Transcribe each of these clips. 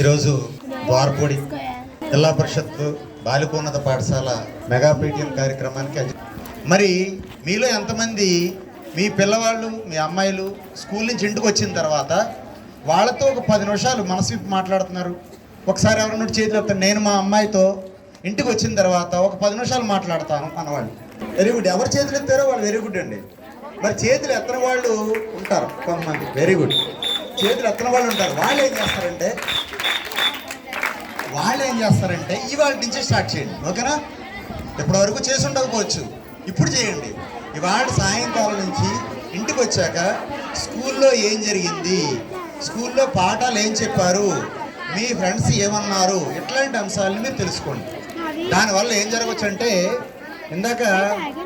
ఈరోజు ద్వారపూడి జిల్లా పరిషత్ బాలికోన్నత పాఠశాల మెగా పీటీఎం కార్యక్రమానికి మరి మీలో ఎంతమంది మీ పిల్లవాళ్ళు మీ అమ్మాయిలు స్కూల్ నుంచి ఇంటికి వచ్చిన తర్వాత వాళ్ళతో ఒక పది నిమిషాలు మనసు విప్పి మాట్లాడుతున్నారు. ఒకసారి ఎవరైనా చేతులు ఎత్తాను నేను మా అమ్మాయితో ఇంటికి వచ్చిన తర్వాత ఒక పది నిమిషాలు మాట్లాడతాను అన్నవాళ్ళు. వెరీ గుడ్ ఎవరు చేతులు ఎత్తారో వాళ్ళు వెరీ గుడ్ అండి. మరి చేతులు ఎత్తని వాళ్ళు ఉంటారు కొంతమంది. వెరీ గుడ్ చేతులు ఎత్తని వాళ్ళు ఉంటారు. వాళ్ళు ఏం చేస్తారంటే వాళ్ళు ఏం చేస్తారంటే ఇవాళ నుంచి స్టార్ట్ చేయండి ఓకేనా? ఇప్పటి వరకు చేసి ఉండకపోవచ్చు. ఇప్పుడు చేయండి. ఇవాళ సాయంకాలం నుంచి ఇంటికి వచ్చాక స్కూల్లో ఏం జరిగింది? స్కూల్లో పాఠాలు ఏం చెప్పారు? మీ ఫ్రెండ్స్ ఏమన్నారు? ఇట్లాంటి అంశాలను మీరు తెలుసుకోండి. దానివల్ల ఏం జరగవచ్చు అంటే ఇందాక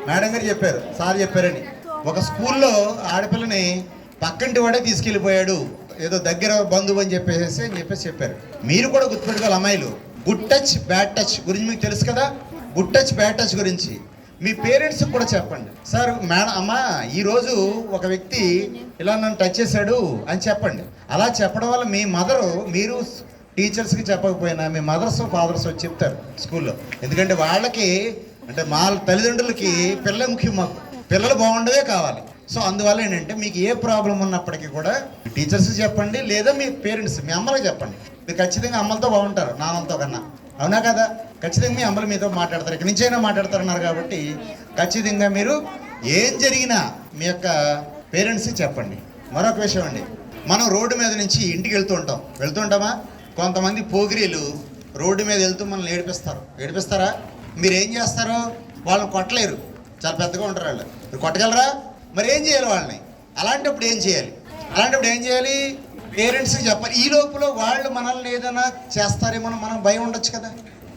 మేడం గారు చెప్పారు సార్ చెప్పారని. ఒక స్కూల్లో ఆడపిల్లని పక్కంటి వాడే తీసుకెళ్ళిపోయాడు. ఏదో దగ్గర బంధువు అని చెప్పేసి అని చెప్పేసి చెప్పారు. మీరు కూడా గుర్తుపెట్టుకోవాలి అమ్మాయిలు. గుడ్ టచ్ బ్యాడ్ టచ్ గురించి మీకు తెలుసు కదా? గుడ్ టచ్ బ్యాడ్ టచ్ గురించి. మీ పేరెంట్స్కి కూడా చెప్పండి. సార్ మేడం అమ్మా ఈరోజు ఒక వ్యక్తి ఇలా నన్ను టచ్ చేశాడు అని చెప్పండి. అలా చెప్పడం వల్ల మీ మదరు మీరు టీచర్స్కి చెప్పకపోయినా మీ మదర్స్ ఫాదర్స్ వచ్చి చెప్తారు స్కూల్లో. ఎందుకంటే వాళ్ళకి అంటే మా తల్లిదండ్రులకి పిల్ల ముఖ్యం మాకు. పిల్లలు బాగుండవే కావాలి. సో అందువల్ల ఏంటంటే మీకు ఏ ప్రాబ్లం ఉన్నప్పటికీ కూడా టీచర్స్ చెప్పండి లేదా మీ పేరెంట్స్ మీ అమ్మలకు చెప్పండి. మీరు ఖచ్చితంగా అమ్మలతో బాగుంటారు నాన్నలతో కన్నా. అవునా కదా? ఖచ్చితంగా మీ అమ్మలు మీతో మాట్లాడతారు ఇక్కడి నుంచైనా మాట్లాడతారన్నారు కాబట్టి ఖచ్చితంగా మీరు ఏం జరిగినా మీ యొక్క పేరెంట్స్కి చెప్పండి. మరొక విషయం అండి మనం రోడ్డు మీద నుంచి ఇంటికి వెళ్తూ ఉంటాం. వెళ్తుంటామా కొంతమంది పోగిరీలు రోడ్డు మీద వెళ్తూ మనల్ని ఏడిపిస్తారు. ఏడిపిస్తారా? మీరు ఏం చేస్తారు? వాళ్ళని కొట్టలేరు. చాలా పెద్దగా ఉంటారు వాళ్ళు. మీరు కొట్టగలరా? మరి ఏం చేయాలి వాళ్ళని? అలాంటప్పుడు ఏం చేయాలి? అలాంటప్పుడు ఏం చేయాలి? పేరెంట్స్కి చెప్పాలి. ఈ లోపల వాళ్ళు మనల్ని ఏదైనా చేస్తారేమో మనం భయం ఉండొచ్చు కదా.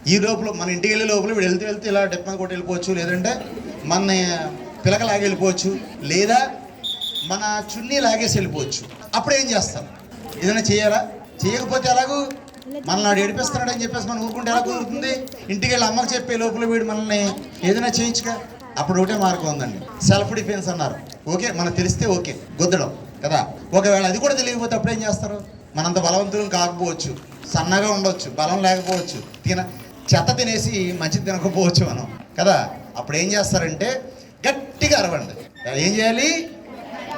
ఈ లోపల మన ఇంటికి వెళ్ళే లోపల వీడు వెళ్తూ వెళ్తే ఇలా డెప్ప కొట్టి వెళ్ళిపోవచ్చు లేదంటే మన పిలకలాగి వెళ్ళిపోవచ్చు లేదా మన చున్నీ లాగేసి వెళ్ళిపోవచ్చు. అప్పుడు ఏం చేస్తాం? ఏదైనా చేయాలా? చేయకపోతే ఎలాగూ మనల్ని వాడు ఏడిపిస్తున్నాడని చెప్పేసి మనం ఊరుకుంటే ఎలా కుదురుతుంది? ఇంటికి వెళ్ళి అమ్మకి చెప్పే లోపల వీడు మనల్ని ఏదైనా చేయించుగా అప్పుడు ఒకటే మార్గం ఉందండి. సెల్ఫ్ డిఫెన్స్ అన్నారు. ఓకే మనకు తెలిస్తే ఓకే గుద్దడం కదా? ఒకవేళ అది కూడా తెలియకపోతే అప్పుడు ఏం చేస్తారు? మనంత బలవంతులు కాకపోవచ్చు సన్నగా ఉండొచ్చు బలం లేకపోవచ్చు తిన చెత్త తినేసి మంచిది తినకపోవచ్చు మనం కదా? అప్పుడు ఏం చేస్తారంటే గట్టిగా అరవండి. ఏం చేయాలి?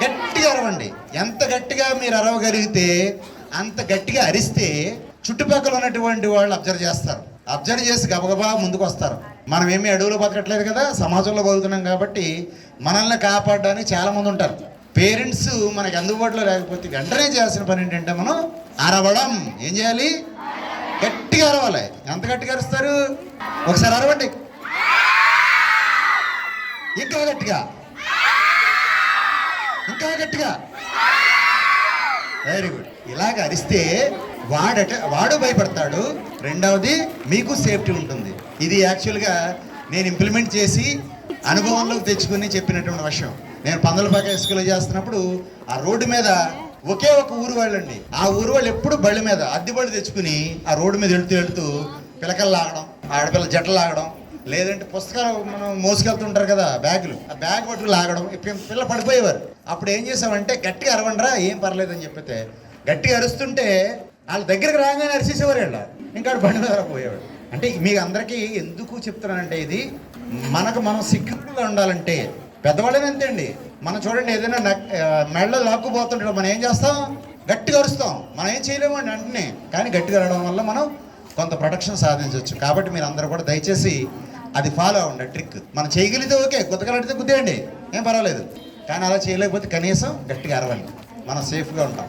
గట్టిగా అరవండి. ఎంత గట్టిగా మీరు అరవగలిగితే అంత గట్టిగా అరిస్తే చుట్టుపక్కల ఉన్నటువంటి వాళ్ళు అబ్జర్వ్ చేస్తారు. అబ్జర్వ్ చేసి గబగబా ముందుకు వస్తారు. మనం ఏమీ అడవులో బతకట్లేదు కదా సమాజంలో బతుకుతున్నాం కాబట్టి మనల్ని కాపాడడానికి చాలామంది ఉంటారు. పేరెంట్స్ మనకి అందుబాటులో లేకపోతే వెంటనే చేయాల్సిన పని ఏంటంటే మనం అరవడం. ఏం చేయాలి? గట్టిగా అరవాలి. ఎంత గట్టిగా అరుస్తారు? ఒకసారి అరవండి. ఇంకా గట్టిగా. ఇంకా గట్టిగా. వెరీ గుడ్ ఇలాగ అరిస్తే వాడట వాడు భయపడతాడు. రెండవది మీకు సేఫ్టీ ఉంటుంది. ఇది యాక్చువల్గా నేను ఇంప్లిమెంట్ చేసి అనుభవంలోకి తెచ్చుకుని చెప్పినటువంటి విషయం. నేను పందలపాక స్కూల్లో చేస్తున్నప్పుడు ఆ రోడ్డు మీద ఒకే ఒక ఊరు వాళ్ళండి. ఆ ఊరు వాళ్ళు ఎప్పుడు బళ్ళ మీద అద్దె బళ్ళు తెచ్చుకుని ఆ రోడ్డు మీద వెళుతూ వెళుతూ పిలకలు లాగడం ఆడపిల్ల జట్టలు లాగడం లేదంటే పుస్తకాలు మనం మోసుకెళ్తుంటారు కదా బ్యాగులు. ఆ బ్యాగ్ పట్టుకు లాగడం పిల్ల పడిపోయేవారు. అప్పుడు ఏం చేసామంటే గట్టిగా అరవండ్రా ఏం పర్లేదని చెప్పితే గట్టిగా అరుస్తుంటే వాళ్ళ దగ్గరికి రాగానే అరిచేసేవారు వీళ్ళ. ఇంకా బండి మీద పోయేవాడు. అంటే మీకు అందరికీ ఎందుకు చెప్తున్నానంటే ఇది మనకు మనం సిగ్గుగా ఉండాలంటే పెద్దవాళ్ళని అంతే అండి మనం చూడండి ఏదైనా మెడలో లాక్కుపోతుంటాడు మనం ఏం చేస్తాం? గట్టిగా అరుస్తాం. మనం ఏం చేయలేమండి వెంటనే. కానీ గట్టిగా అరవడం వల్ల మనం కొంత ప్రొటెక్షన్ సాధించవచ్చు. కాబట్టి మీరు అందరూ కూడా దయచేసి అది ఫాలో అవ్వండి. ట్రిక్ మనం చేయగలిగితే ఓకే. గుద్దగలడితే గుద్దేయండి. ఏం పర్వాలేదు. కానీ అలా చేయలేకపోతే కనీసం గట్టిగా అరవండి. మనం సేఫ్గా ఉంటాం.